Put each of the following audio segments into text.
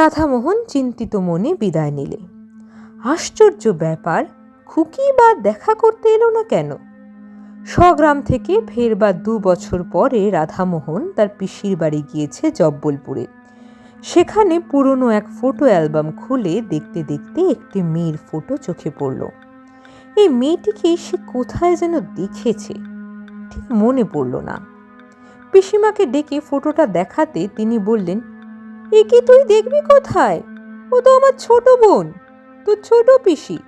রাধামোহন চিন্তিত মনে বিদায় নিলে। আশ্চর্য ব্যাপার, খুকি বা দেখা করতে এলো না কেন? স্বগ্রাম থেকে ফেরবার দু বছর পরে রাধামোহন তার পিসির বাড়ি গিয়েছে জব্বলপুরে। সেখানে পুরনো এক ফটো অ্যালবাম খুলে দেখতে দেখতে একটি মেয়ের ফটো চোখে পড়ল। এই মেয়েটিকে সে কোথায় যেন দেখেছে, ঠিক মনে পড়ল না। পিসিমাকে ডেকে ফটোটা দেখাতে তিনি বললেন এ কি তুই দেখবি কোথায়? ও তো আমার ছোট বোন, তোর ছোট পিসি।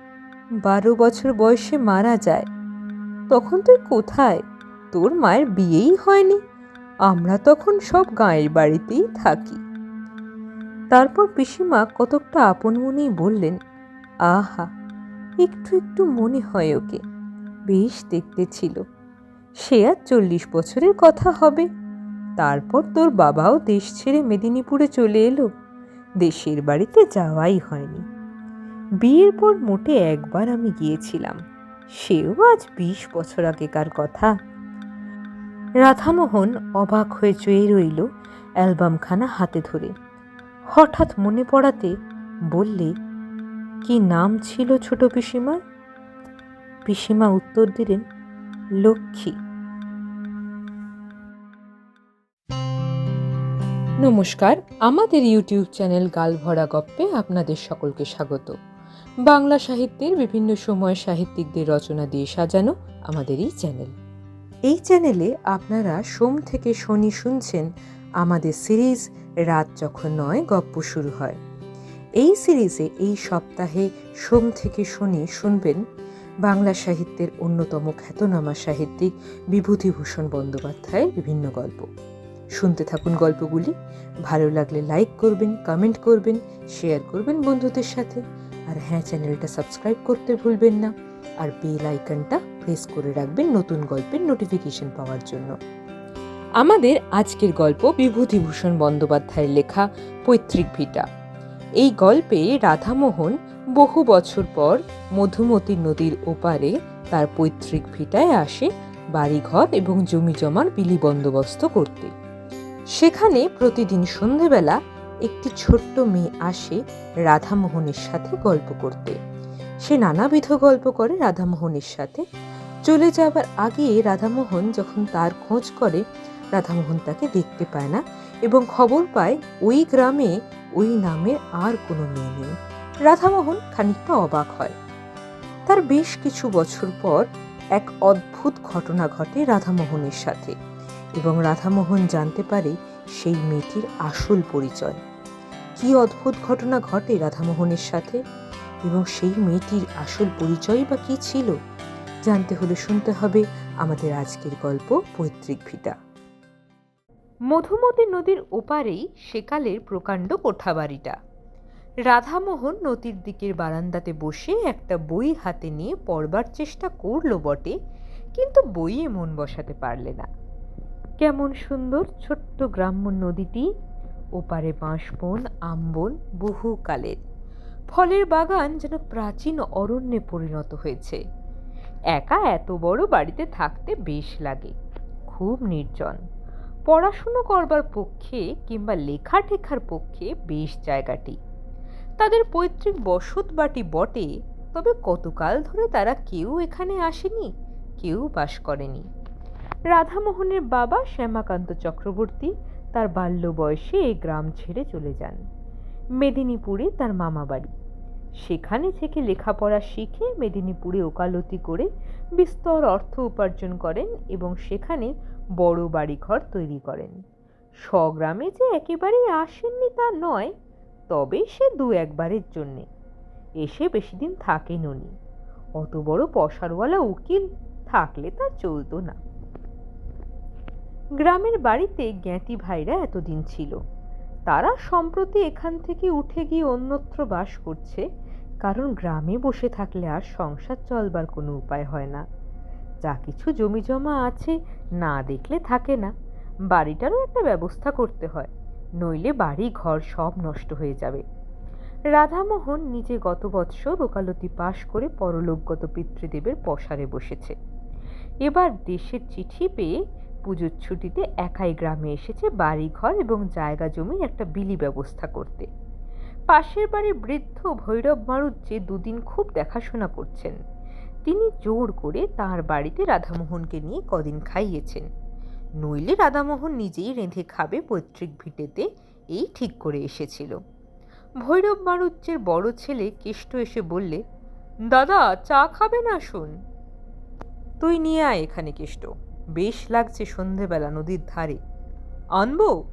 বারো বছর বয়সে মারা যায়। তখন তুই কোথায়? তোর মায়ের বিয়েই হয়নি। আমরা তখন সব গাঁয়ের বাড়িতেই থাকি। তারপর পিসিমা কতকটা আপন মনেই বললেন, আহা, একটু একটু মনে হয় ওকে। বেশ দেখতে ছিল। সে আর চল্লিশ বছরের কথা হবে। তারপর তোর বাবাও দেশ ছেড়ে মেদিনীপুরে চলে এলো। দেশের বাড়িতে যাওয়াই হয়নি। বিয়ের পর মোটে একবার আমি গিয়েছিলাম। সেও আজ বিশ বছর আগেকার কথা। রাধামোহন অবাক হয়ে চেয়ে রইল অ্যালবামখানা হাতে ধরে। হঠাৎ মনে পড়াতে বললে, কি নাম ছিল ছোট পিসিমার? পিসিমা উত্তর দিলেন, লক্ষ্মী। নমস্কার, আমাদের ইউটিউব চ্যানেল গালভরা গপ্পে আপনাদের সকলকে স্বাগত। বাংলা সাহিত্যের বিভিন্ন সময় সাহিত্যিকদের রচনা দিয়ে সাজানো আমাদের এই চ্যানেল। এই চ্যানেলে আপনারা সোম থেকে শনি শুনছেন আমাদের সিরিজ রাত যখন নয় গপ্প শুরু হয়। এই সিরিজে এই সপ্তাহে সোম থেকে শনি শুনবেন বাংলা সাহিত্যের অন্যতম খ্যাতনামা সাহিত্যিক বিভূতিভূষণ বন্দ্যোপাধ্যায়ের বিভিন্ন গল্প। শুনতে থাকুন গল্পগুলি। ভালো লাগলে লাইক করবেন কমেন্ট করবেন শেয়ার করবেন বন্ধুদের সাথে। আর হ্যাঁ চ্যানেলটা সাবস্ক্রাইব করতে ভুলবেন না। আর বেল আইকনটা প্রেস করে রাখবেন নতুন গল্পের নোটিফিকেশন পাওয়ার জন্য। আমাদের আজকের গল্প বিভূতিভূষণ বন্দ্যোপাধ্যায়ের লেখা পৈতৃক ভিটা। এই গল্পে রাধামোহন বহু বছর পর মধুমতি নদীর ওপারে তার পৈতৃক ভিটায় আসে বাড়িঘর এবং জমি জমার বিলি বন্দোবস্ত করতে। সেখানে প্রতিদিন সন্ধেবেলা একটি ছোট্ট মেয়ে আসে রাধামোহনের সাথে গল্প করতে। সে নানাবিধ গল্প করে রাধামোহনের সাথে। চলে যাবার আগে রাধামোহন যখন তার খোঁজ করে, রাধামোহন তাকে দেখতে পায় না এবং খবর পায়, ওই গ্রামে ওই নামের আর কোনো মেয়ে নেই। রাধামোহন খানিকটা অবাক হয়। তার বেশ কিছু বছর পর এক অদ্ভুত ঘটনা ঘটে রাধামোহনের সাথে। এবং রাধামোহন জানতে পারে সেই মেয়েটির আসল পরিচয়। কি অদ্ভুত ঘটনা ঘটে রাধামোহনের সাথে? এবং সেই মেয়েটির আসল পরিচয় বা কি ছিল? জানতে হলে শুনতে হবে আমাদের আজকের গল্প পৈতৃক ভিটা। মধুমতি নদীর ওপারেই সেকালের প্রকাণ্ড কোঠাবাড়িটা। রাধামোহন নদীর দিকের বারান্দাতে বসে একটা বই হাতে নিয়ে পড়বার চেষ্টা করল বটে, কিন্তু বইয়ে মন বসাতে পারলে না। কেমন সুন্দর ছোট্ট গ্রাম্য নদীটি। ওপারে বাঁশবন, আমবন, বহুকালের। ফলের বাগান যেন প্রাচীন অরণ্যে পরিণত হয়েছে। একা এত বড় বাড়িতে থাকতে বেশ লাগে, খুব নির্জন। পড়াশুনো করবার পক্ষে কিংবা লেখা টেখার পক্ষে বেশ জায়গাটি। তাদের পৈতৃক বসত বাটি বটে, তবে কতকাল ধরে তারা কেউ এখানে আসেনি, কেউ বাস করেনি। রাধামোহনের বাবা শ্যামাকান্ত চক্রবর্তী তার বাল্য বয়সে এই গ্রাম ছেড়ে চলে যান। মেদিনীপুরে তার মামা বাড়ি। সেখানে থেকে লেখাপড়া শিখে মেদিনীপুরে ওকালতি করে বিস্তর অর্থ উপার্জন করেন এবং সেখানে বড় বাড়িঘর তৈরি করেন। স্বগ্রামে যে একেবারেই আসেননি তা নয়, তবে সে দু একবারের জন্যে। এসে বেশি দিন থাকেন উনি অত বড় পশারওয়ালা উকিল থাকলে তার চলতো না। গ্রামের বাড়িতে জ্ঞাতি ভাইরা এতদিন ছিল। তারা সম্প্রতি এখান থেকে উঠে গিয়ে অন্যত্র বাস করছে, কারণ গ্রামে বসে থাকলে আর সংসার চলবার কোনো উপায় হয় না। যা কিছু জমি জমা আছে, না দেখলে থাকে না। বাড়িটারও একটা ব্যবস্থা করতে হয়, নইলে বাড়ি ঘর সব নষ্ট হয়ে যাবে। রাধামোহন নিজে গত বৎসর ওকালতি পাশ করে পরলোকগত পিতৃদেবের পসারে বসেছে। এবার দেশের চিঠি পেয়ে পুজোর ছুটিতে একাই গ্রামে এসেছে বাড়ি ঘর এবং জায়গা জমির একটা বিলি ব্যবস্থা করতে। পাশের বাড়ির বৃদ্ধ ভৈরব মারুত যে দুদিন খুব দেখাশোনা করছেন, তিনি জোর করে তার বাড়িতে রাধামোহনকে নিয়ে কদিন খাইয়েছেন। নইলে রাধামোহন নিজেই রেঁধে খাবে পৈতৃক ভিটেতে, এই ঠিক করে এসেছিল। ভৈরব মারুচ্যের বড় ছেলে কেষ্ট এসে বললে, দাদা, চা খাবে না শোন? তুই নিয়ে আয় এখানে কেষ্ট। বেশ লাগছে সন্ধেবেলা নদীর ধারে। আনব?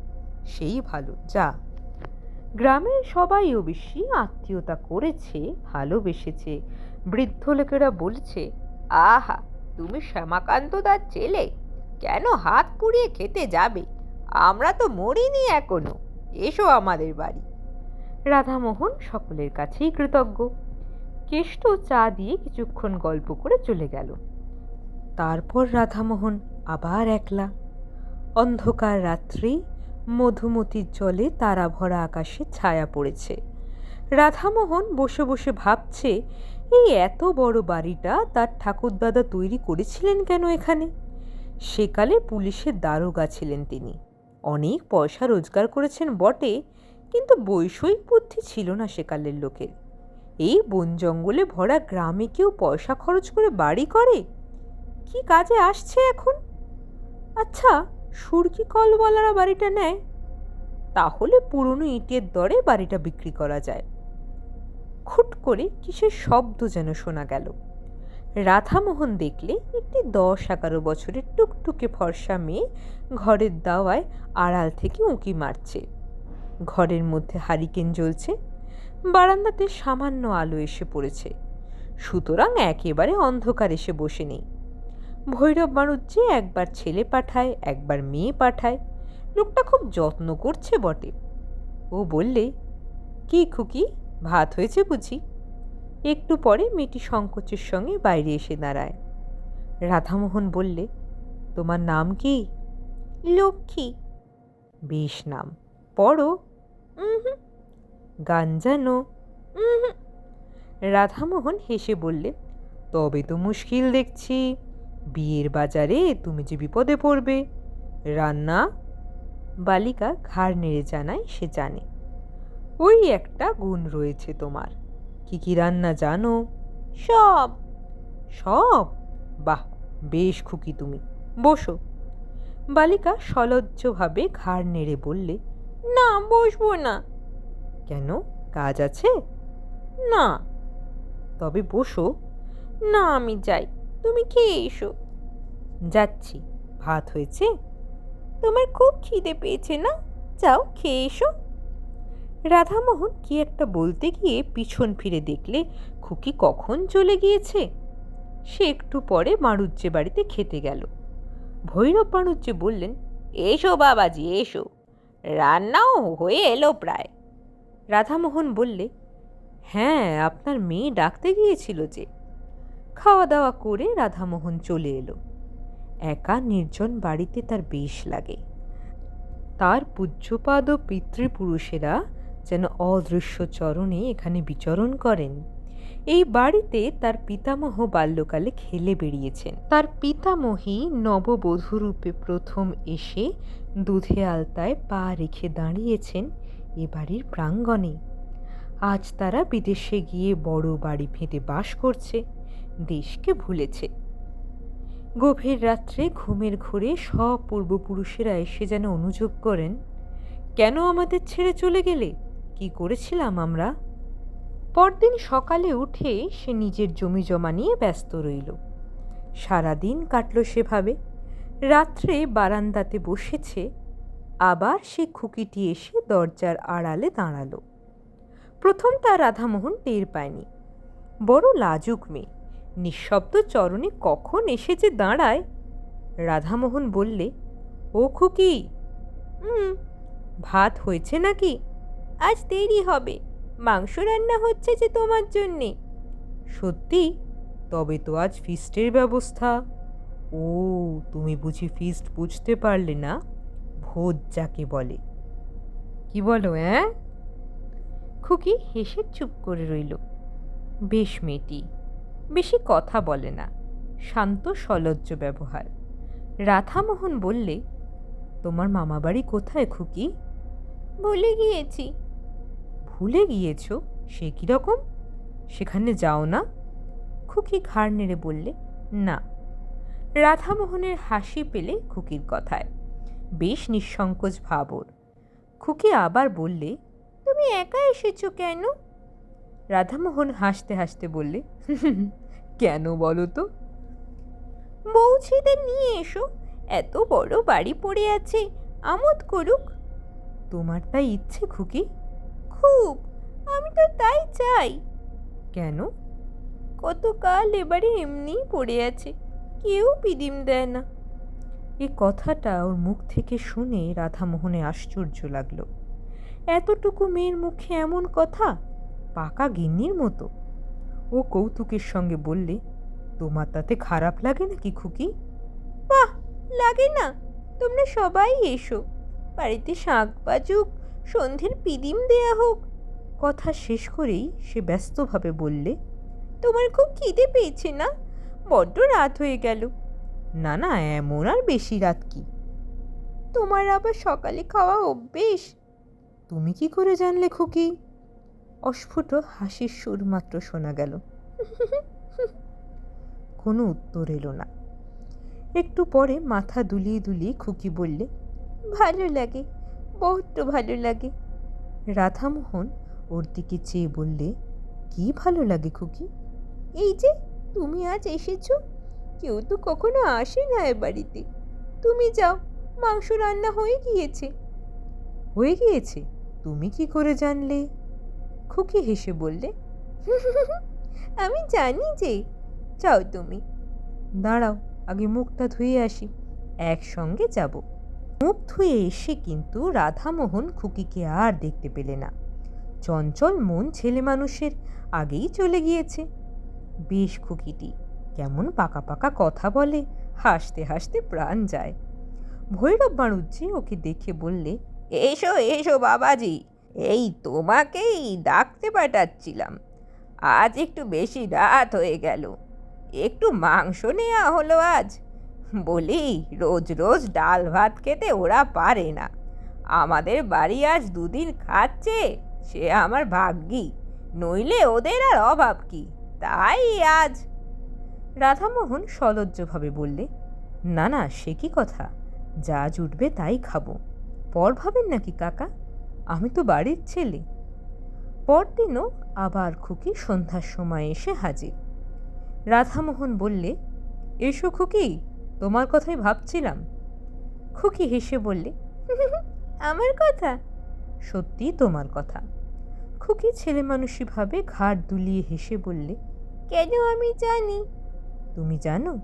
সেই ভালো, যা। গ্রামের সবাই অবশ্যই আত্মীয়তা করেছে, ভালোবেসেছে। বৃদ্ধ লোকেরা বলছে, আহা, তুমি শ্যামাকান্ত দার ছেলে? কেন হাত পুড়িয়ে খেতে যাবে? আমরা তো মরিনি এখনও। এসো আমাদের বাড়ি। রাধামোহন সকলের কাছেই কৃতজ্ঞ। কেষ্ট চা দিয়ে কিছুক্ষণ গল্প করে চলে গেল। তারপর রাধামোহন আবার একলা। অন্ধকার রাত্রি, মধুমতির জলে তারা ভরা আকাশে ছায়া পড়েছে। রাধামোহন বসে বসে ভাবছে, এই এত বড় বাড়িটা তার ঠাকুরদাদা তৈরি করেছিলেন কেন এখানে? সেকালে পুলিশের দারোগা ছিলেন তিনি। অনেক পয়সা রোজগার করেছেন বটে, কিন্তু বৈষয়িক বুদ্ধি ছিল না সেকালের লোকের। এই বন জঙ্গলে ভরা গ্রামে কেউ পয়সা খরচ করে বাড়ি করে? কি কাজে আসছে এখন? আচ্ছা সুরকি কলওয়ালারা বাড়িটা নেয়? তাহলে পুরনো ইটের দরে বাড়িটা বিক্রি করা যায়। খুট করে কিসের শব্দ যেন শোনা গেল। রাধামোহন দেখলে একটি দশ এগারো বছরের টুকটুকে ফর্সা মেয়ে ঘরের দাওয়ায় আড়াল থেকে উঁকি মারছে। ঘরের মধ্যে হারিকেন জ্বলছে, বারান্দাতে সামান্য আলো এসে পড়েছে। সুতরাং একেবারে অন্ধকার এসে বসে নেই। ভৈরব মারুজ্জে একবার ছেলে পাঠায় একবার মেয়ে পাঠায়। লোকটা খুব যত্ন করছে বটে। ও বললে কি খুকি ভাত হয়েছে বুঝি? একটু পরে মেয়েটি সংকোচের সঙ্গে বাইরে এসে দাঁড়ায়। রাধামোহন বললে তোমার নাম কি? লক্ষ্মী। বেশ নাম পড়ো। গান জানো? রাধামোহন হেসে বললে তবে তো মুশকিল দেখছি। বিয়ের বাজারে তুমি যে বিপদে পড়বে। রান্না বালিকা ঘাড় নেড়ে জানায়, সে জানে। ওই একটা গুণ রয়েছে তোমার। কি কি রান্না জানো? সব। সব? বাহ, বেশ খুকি তুমি। বসো। বালিকা সলজ্জভাবে ঘাড় নেড়ে বললে, না, বসবো না। কেন? কাজ আছে? না। তবে বসো। না, আমি যাই। তুমি খেয়ে এসো। যাচ্ছি। ভাত হয়েছে? তোমার খুব খিদে পেয়েছে না? যাও খেয়ে এসো। রাধামোহন কি একটা বলতে গিয়ে পিছন ফিরে দেখলে খুকি কখন চলে গিয়েছে? সে একটু পরে মারুজ্জে বাড়িতে খেতে গেল। ভৈরব মারুজ্জে বললেন, এসো বাবাজি, এসো। রান্নাও হয়ে এলো প্রায়। রাধামোহন বললে হ্যাঁ আপনার মেয়ে ডাকতে গিয়েছিল যে। খাওয়া দাওয়া করে রাধামোহন চলে এলো। একা নির্জন বাড়িতে তার বেশ লাগে। তার পূজ্যপাদ ও পিতৃপুরুষেরা যেন অদৃশ্য চরণে এখানে বিচরণ করেন। এই বাড়িতে তার পিতামহ বাল্যকালে খেলে বেরিয়েছেন তার পিতামহী নববধূরূপে প্রথম এসে দুধে আলতায় পা রেখে দাঁড়িয়েছেন এ বাড়ির প্রাঙ্গণে। আজ তারা বিদেশে গিয়ে বড় বাড়ি ফেঁদে বাস করছে। দেশকে ভুলেছে। গভীর রাত্রে ঘুমের ঘোরে সব পূর্বপুরুষেরা এসে যেন অনুযোগ করেন, কেন আমাদের ছেড়ে চলে গেলে? কি করেছিলাম আমরা? পরদিন সকালে উঠে সে নিজের জমি জমা নিয়ে ব্যস্ত রইল। সারাদিন কাটল সেভাবে। রাত্রে বারান্দাতে বসেছে। আবার সে খুকিটি এসে দরজার আড়ালে দাঁড়াল। প্রথম তার রাধামোহন টের পায়নি। বড় লাজুক মেয়ে। নিঃশব্দ চরণে কখন এসে যে দাঁড়ায়? রাধামোহন বললে, ও খুকি হুম ভাত হয়েছে নাকি? আজ দেরি হবে, মাংস রান্না হচ্ছে যে তোমার জন্যে। সত্যি? তবে তো আজ ফিস্টের ব্যবস্থা। ও, তুমি বুঝি ফিস্ট বুঝতে পারলে না? ভোজ যাকে বলে। কি বলো হ্যাঁ খুকি হেসে চুপ করে রইল। বেশ মেয়েটি বেশি কথা বলে না। শান্ত, সলজ্জ ব্যবহার। রাধামোহন বললে, তোমার মামাবাড়ি কোথায়, খুকি? ভুলে গিয়েছি। ভুলে গিয়েছ? সে কীরকম সেখানে যাও না? খুকি ঘাড় নেড়ে বললে, না। রাধামোহনের হাসি পেলে খুকির কথায়। বেশ নিঃসংকোচ ভাব ওর। খুকি আবার বললে, তুমি একা এসেছ কেন? রাধামোহন হাসতে হাসতে বললে, কেন বলো তো? বৌছিদের নিয়ে এসো, এত বড় বাড়ি পড়ে আছে, আমোদ করুক। তোমার তাই ইচ্ছে খুকি? খুব, আমি তো তাই চাই। কেন? কতকাল এবারে এমনিই পড়ে আছে, কেউ পিদিম দেয় না। এ কথাটা ওর মুখ থেকে শুনে রাধামোহনে আশ্চর্য লাগল। এতটুকু মেয়ের মুখে এমন কথা? পাকা গিন্নির মতো। ও কৌতুকের সঙ্গে বললে, তোমার তাতে খারাপ লাগে নাকি খুকি? বাহ, লাগে না। তোমরা সবাই এসো। বাড়িতে শাক বাজুক সন্ধ্যের পিদিম দেয়া হোক। কথা শেষ করেই সে ব্যস্তভাবে বললে, তোমার খুব খিদে পেয়েছে না? বড্ড রাত হয়ে গেল। না না, এমন আর বেশি রাত কি? তোমার আবার সকালে খাওয়া অভ্যেস? তুমি কি করে জানলে খুকি? অস্ফুট হাসির সুর মাত্র শোনা গেল। কোনো উত্তর এলো না। একটু পরে মাথা দুলিয়ে দুলিয়ে খুকি বললে, ভালো লাগে বড্ড ভালো লাগে। রাধামোহন ওর দিকে চেয়ে বললে, কি ভালো লাগে খুকি? এই যে, তুমি আজ এসেছ? কেউ তো কখনো আসে না এ বাড়িতে। তুমি যাও, মাংস রান্না হয়ে গিয়েছে। হয়ে গিয়েছে? তুমি কি করে জানলে? খুকি হেসে বললে, আমি জানি যে চাও তুমি। দাঁড়াও, আগে মুখটা ধুয়ে আসি, একসঙ্গে যাব। মুখ ধুয়ে এসে কিন্তু রাধামোহন খুকিকে আর দেখতে পেলে না। চঞ্চল মন ছেলে মানুষের আগেই চলে গিয়েছে। বেশ খুকিটি, কেমন পাকা পাকা কথা বলে, হাসতে হাসতে প্রাণ যায়। ভৈরব বাণুজ্যে ওকে দেখে বললে, এসো এসো বাবাজি। এই তোমাকেই ডাকতে পাঠাচ্ছিলাম। আজ একটু বেশি রাত হয়ে গেল। একটু মাংস নেওয়া হলো আজ। বলি, রোজ রোজ ডাল ভাত খেতে ওরা পারে না। আমাদের বাড়ি আজ দুদিন খাচ্ছে, সে আমার ভাগ্যি। নইলে ওদের আর অভাব কি? তাই আজ। রাধামোহন সলজ্জভাবে বললে, না না, সে কি কথা? যা জুটবে তাই খাব। পর ভাবেন নাকি কাকা? আমি তো বাড়ির ছেলে। পরদিনও আবার খুকি সন্ধ্যার সময় এসে হাজির। রাধামোহন বললে, এসো খুকি, তোমার কথাই ভাবছিলাম। খুকি হেসে বললে আমার কথা? সত্যি তোমার কথা। খুকি ছেলে মানুষীভাবে ঘাড় দুলিয়ে হেসে বললে, কেন আমি জানি? তুমি জানো?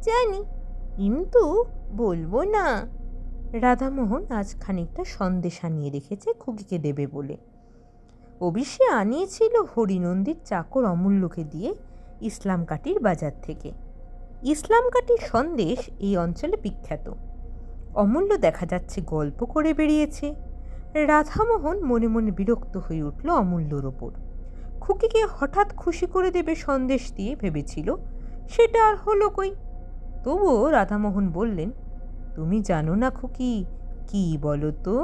জানি, কিন্তু বলব না। রাধামোহন আজ খানিকটা সন্দেশ আনিয়ে রেখেছে খুকিকে দেবে বলে। অবিশ্যে আনিয়েছিল হরিনন্দীর চাকর অমূল্যকে দিয়ে ইসলাম কাটির বাজার থেকে। ইসলাম কাটির সন্দেশ এই অঞ্চলে বিখ্যাত। অমূল্য দেখা যাচ্ছে গল্প করে বেরিয়েছে রাধামোহন মনে মনে বিরক্ত হয়ে উঠল অমূল্যর ওপর। খুকিকে হঠাৎ খুশি করে দেবে সন্দেশ দিয়ে ভেবেছিল, সেটা আর হলো কই? তবুও রাধামোহন বললেন তুমি জানো না খুকি, কি বলো তো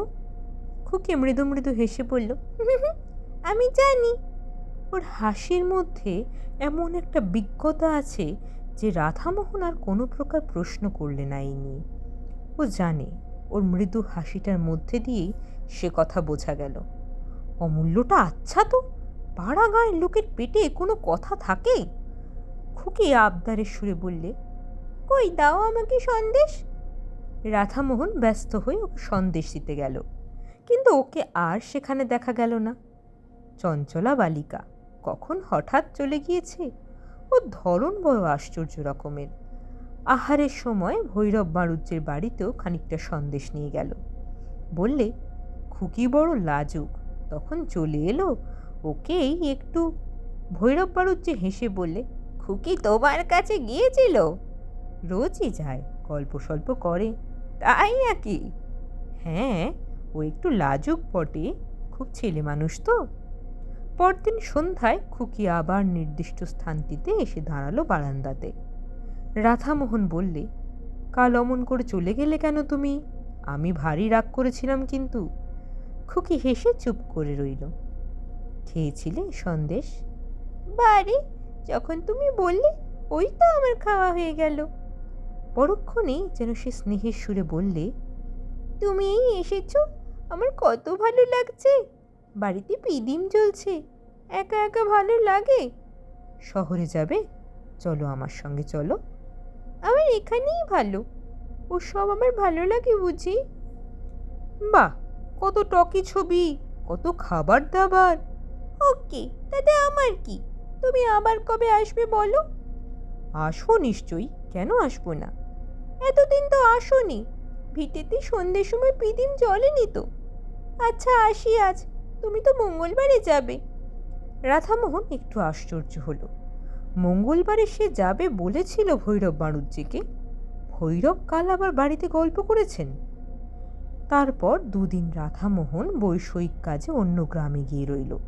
খুকি মৃদু মৃদু হেসে বলল আমি জানি। ওর হাসির মধ্যে এমন একটা বিজ্ঞতা আছে যে রাধামোহন আর কোনো প্রকার প্রশ্ন করলে না এই নিয়ে ও জানে ওর মৃদু হাসিটার মধ্যে দিয়েই সে কথা বোঝা গেল। অমূল্যটা আচ্ছা তো পাড়া গাঁয়ের লোকের পেটে কোনো কথা থাকে? খুকি আবদারের সুরে বললে, কই দাও আমাকে সন্দেশ রাধামোহন ব্যস্ত হয়ে ওকে সন্দেশ দিতে গেল। কিন্তু ওকে আর সেখানে দেখা গেল না। চঞ্চলা বালিকা কখন হঠাৎ চলে গিয়েছে? ও ধরন বড় আশ্চর্য রকমের। আহারের সময় ভৈরব বাড়ুজ্যের বাড়িতেও খানিকটা সন্দেশ নিয়ে গেল। বললে, খুকি বড় লাজুক, তখন চলে এলো? ওকেই একটু ভৈরব বাড়ুজ্যে হেসে বললে, খুকি তোমার কাছে গিয়েছিল? রোজই যায়, গল্প সল্প করে। তাই নাকি? হ্যাঁ ও একটু লাজুক বটে। খুব ছেলে মানুষ তো। পরদিন সন্ধ্যায় খুকি আবার নির্দিষ্ট স্থানটিতে এসে দাঁড়াল বারান্দাতে। রাধামোহন বললে, কাল অমন করে চলে গেলে কেন তুমি? আমি ভারী রাগ করেছিলাম কিন্তু। খুকি হেসে চুপ করে রইল। খেয়েছিলে সন্দেশ? বাড়ি যখন তুমি বললে, ওই তো আমার খাওয়া হয়ে গেল। পরক্ষণেই যেন সে স্নেহের সুরে বললে তুমি এই এসেছ? আমার কত ভালো লাগছে। বাড়িতে পিদিম জ্বলছে। একা একা ভালো লাগে। শহরে যাবে? চলো আমার সঙ্গে চলো। আমার এখানেই ভালো। ও সব আমার ভালো লাগে বুঝি? বাহ! কত টকি ছবি কত খাবার দাবার ওকে তাতে আমার কি? তুমি আবার কবে আসবে বলো? আসো নিশ্চয়ই। কেন আসব না? এতদিন তো আসোনি। ভিটেতে সন্ধ্যের সময় পিদিম জলেনি তো আচ্ছা আসি আজ। তুমি তো মঙ্গলবারে যাবে। রাধামোহন একটু আশ্চর্য হলো। মঙ্গলবারে সে যাবে বলেছিল ভৈরব বাণুজ্যিকে। ভৈরব কাল আবার বাড়িতে গল্প করেছেন। তারপর দুদিন রাধামোহন বৈষয়িক কাজে অন্য গ্রামে গিয়ে রইল।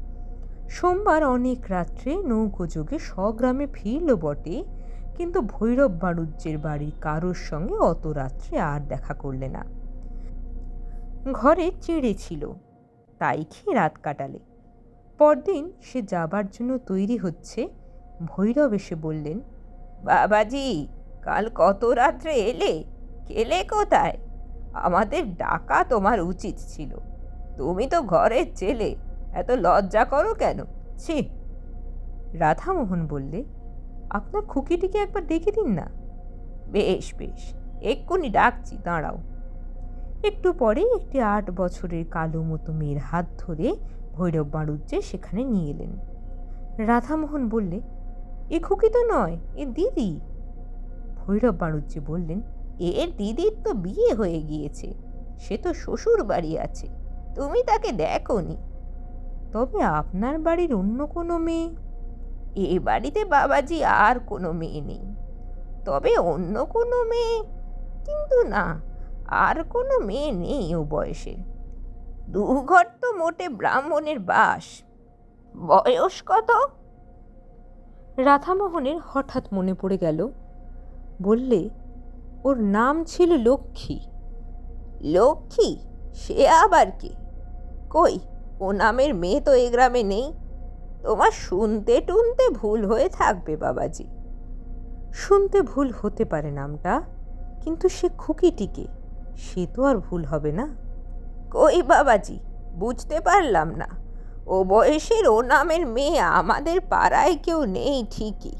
সোমবার অনেক রাত্রে নৌকোযোগে স্বগ্রামে ফিরল বটে কিন্তু ভৈরব বাণুজ্যের বাড়ির কারোর সঙ্গে অত রাত্রে আর দেখা করলে না। ঘরে চিড়ে ছিল, তাই খেয়ে রাত কাটালে। পরদিন সে যাবার জন্য তৈরি হচ্ছে, ভৈরব এসে বললেন, বাবাজি, কাল কত রাত্রে এলে? গেলে কোথায়? আমাদের ডাকা তোমার উচিত ছিল। তুমি তো ঘরের ছেলে, এত লজ্জা করো কেন? ছি! রাধামোহন বললে আপনার খুকিটিকে একবার ডেকে দিন না। বেশ বেশ, এক্ষুনি ডাকছি, দাঁড়াও। একটু পরে একটি আট বছরের কালো মতো মেয়ের হাত ধরে ভৈরব বাড়ুজ্জে সেখানে নিয়ে এলেন। রাধামোহন বললে, এ খুকি তো নয়, এ দিদি। ভৈরব বাড়ুজ্জে বললেন এর দিদির তো বিয়ে হয়ে গিয়েছে, সে তো শ্বশুর বাড়ি আছে, তুমি তাকে দেখোনি। তবে আপনার বাড়ির অন্য কোনো মেয়ে এ বাড়িতে বাবাজি আর কোনো মেয়ে নেই। তবে অন্য কোনো মেয়ে? কিন্তু না আর কোনো মেয়ে নেই ও বয়সে। দু ঘর তো মোটে ব্রাহ্মণের বাস। বয়স কত? রাধামোহনের হঠাৎ মনে পড়ে গেল বললে ওর নাম ছিল লক্ষ্মী। লক্ষ্মী? সে আবার কি? কই ও নামের মেয়ে তো এ গ্রামে নেই। তোমার শুনতে টুনতে ভুল হয়ে থাকবে, বাবাজি। শুনতে ভুল হতে পারে নামটা, কিন্তু সে খুকিটিকে সে তো আর ভুল হবে না। কই বাবাজি, বুঝতে পারলাম না। ও বয়সের ও নামের মেয়ে, আমাদের পাড়ায় কেউ নেই ঠিকই।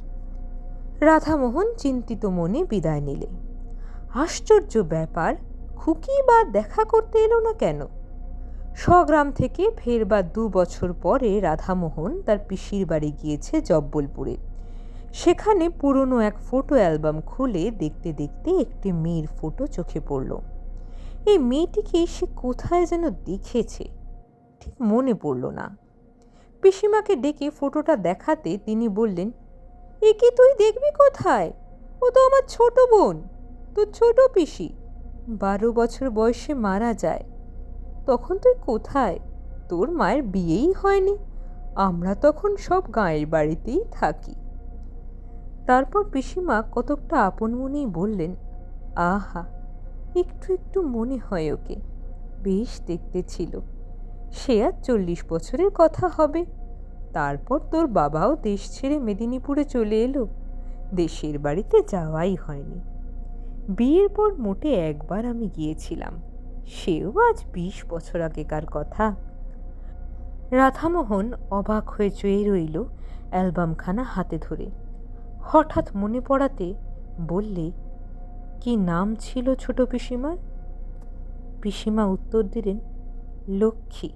রাধামোহন চিন্তিত মনে বিদায় নিলে। আশ্চর্য ব্যাপার, খুকি বা দেখা করতে এলো না কেন? স্বগ্রাম থেকে ফেরবার দু বছর পরে রাধামোহন তার পিসির বাড়ি গিয়েছে জব্বলপুরে। সেখানে পুরনো এক ফটো অ্যালবাম খুলে দেখতে দেখতে একটি মেয়ের ফটো চোখে পড়ল। এই মেয়েটিকে সে কোথায় যেন দেখেছে, ঠিক মনে পড়ল না। পিসিমাকে ডেকে ফটোটা দেখাতে তিনি বললেন, এ কি তুই দেখবি কোথায়? ও তো আমার ছোট বোন, তোর ছোট পিসি। বারো বছর বয়সে মারা যায় তখন তুই কোথায়? তোর মায়ের বিয়েই হয়নি। আমরা তখন সব গাঁয়ের বাড়িতেই থাকি। তারপর পিসিমা কতকটা আপন মনেই বললেন, আহা, একটু একটু মনে হয় ওকে। বেশ দেখতে ছিল। সে আর চল্লিশ বছরের কথা হবে। তারপর তোর বাবাও দেশ ছেড়ে মেদিনীপুরে চলে এলো। দেশের বাড়িতে যাওয়াই হয়নি। বিয়ের পর মোটে একবার আমি গিয়েছিলাম। সেও আজ বিশ বছর আগেকার কথা। রাধামোহন অবাক হয়ে চেয়ে রইল অ্যালবামখানা হাতে ধরে। হঠাৎ মনে পড়াতে বললে, কি নাম ছিল ছোট পিসিমার? পিসিমা উত্তর দিলেন, লক্ষ্মী।